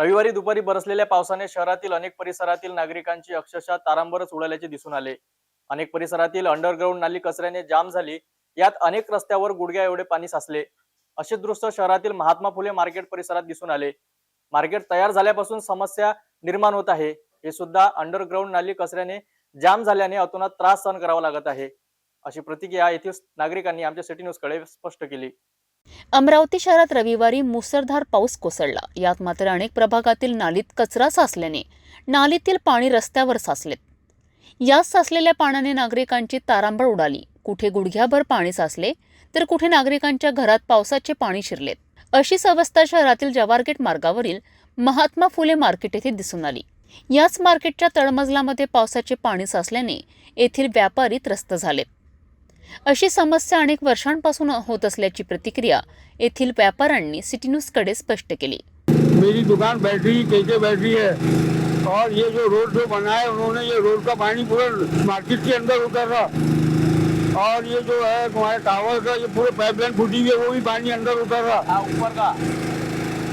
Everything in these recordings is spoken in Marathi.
रविवारी दुपारी बरसलेल्या पावसाने शहरातील अनेक परिसरातील नागरिकांची अक्षरशः तारांबरच उडाल्याचे दिसून आले. अनेक परिसरातील अंडरग्राऊंड नाली कचऱ्याने जाम झाली. यात अनेक रस्त्यावर गुडघ्या एवढे पाणी साचले. असे दृश्य शहरातील महात्मा फुले मार्केट परिसरात दिसून आले. मार्केट तयार झाल्यापासून समस्या निर्माण होत आहे. हे सुद्धा अंडरग्राऊंड नाली कचऱ्याने जाम झाल्याने अतोनात त्रास सहन करावा लागत आहे. अशी प्रतिक्रिया येथील नागरिकांनी आमच्या सिटी न्यूजकडे स्पष्ट केली. अमरावती शहरात रविवारी मुसळधार पाऊस कोसळला. यात मात्र अनेक प्रभागातील नालीत कचरा साचल्याने नालीतील पाणी रस्त्यावर साचलेत. यात साचलेल्या पाण्याने नागरिकांची तारांबळ उडाली. कुठे गुडघ्याभर पाणी साचले तर कुठे नागरिकांच्या घरात पावसाचे पाणी शिरलेत. अशीच अवस्था शहरातील जवारगेट मार्गावरील महात्मा फुले मार्केट येथे दिसून आली. याच मार्केटच्या तळमजलामध्ये पावसाचे पाणी साचल्याने येथील व्यापारी त्रस्त झालेत. अशी समस्या अनेक वर्षांपासून होत असल्याची प्रतिक्रिया येथील व्यापाऱ्यांनी सिटी न्यूजकडे स्पष्ट केली. मेरी दुकान बैटरी केके बैटरी है? और ये जो रोड जो बना है उन्होंने ये रोड का पानी पूरा मार्केट के अंदर उतर। रहा और ये जो है हमारे टावर का ये पूरे पाइपलाइन फूटी हुई है वो भी पानी अंदर उतर। रहा ऊपर का।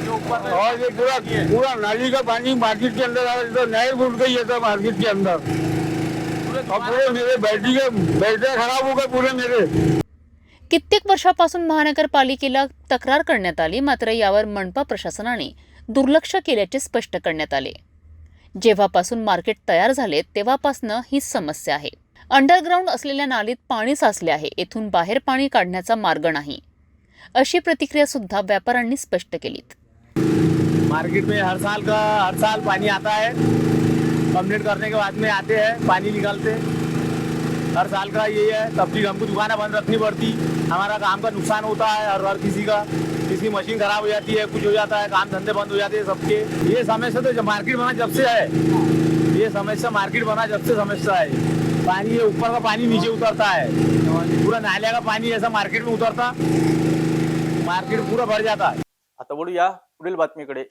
जो ऊपर और ये पूरा पूरा नाली का पानी मार्केट के अंदर आ रहा है तो नहर घुट गई है मार्केट के अंदर। और पूरे मेरे बैटरी के बैटरी खराब हो गए पूरे मेरे। कित्येक वर्षापासून महानगरपालिकेला तक्रार करण्यात आली मात्र यावर मनपा प्रशासनाने दुर्लक्ष केल्याचे स्पष्ट करण्यात आले. जेव्हापासून मार्केट तयार झाले तेव्हापासून हीच समस्या आहे. अंडरग्राऊंड असलेल्या नालीत पाणी साचले आहे येथून बाहेर पाणी काढण्याचा मार्ग नाही. अशी प्रतिक्रिया सुद्धा व्यापाऱ्यांनी स्पष्ट केलीत. मार्केट में हर साल का हर साल पानी आता है। कंप्लीट करने के बाद में आते हैं पानी निकालते हर साल का यही है तब भी हमको दुकानें बंद रखनी पड़ती। हमारा काम का नुकसान होता है हर हर किसी का। किसी मशीन खराब हो जाती है कुछ हो जाता है काम धंधे बंद हो जाते हैं सबके। ये समस्या तो जब मार्केट बना जब से है। ये समस्या मार्केट बना जब से समस्या है। पानी ये ऊपर का पानी नीचे उतरता है। पूरा नाले का पानी ऐसा मार्केट में उतरता। मार्केट पूरा भर जाता। है आता या पुढील बातमीकडे.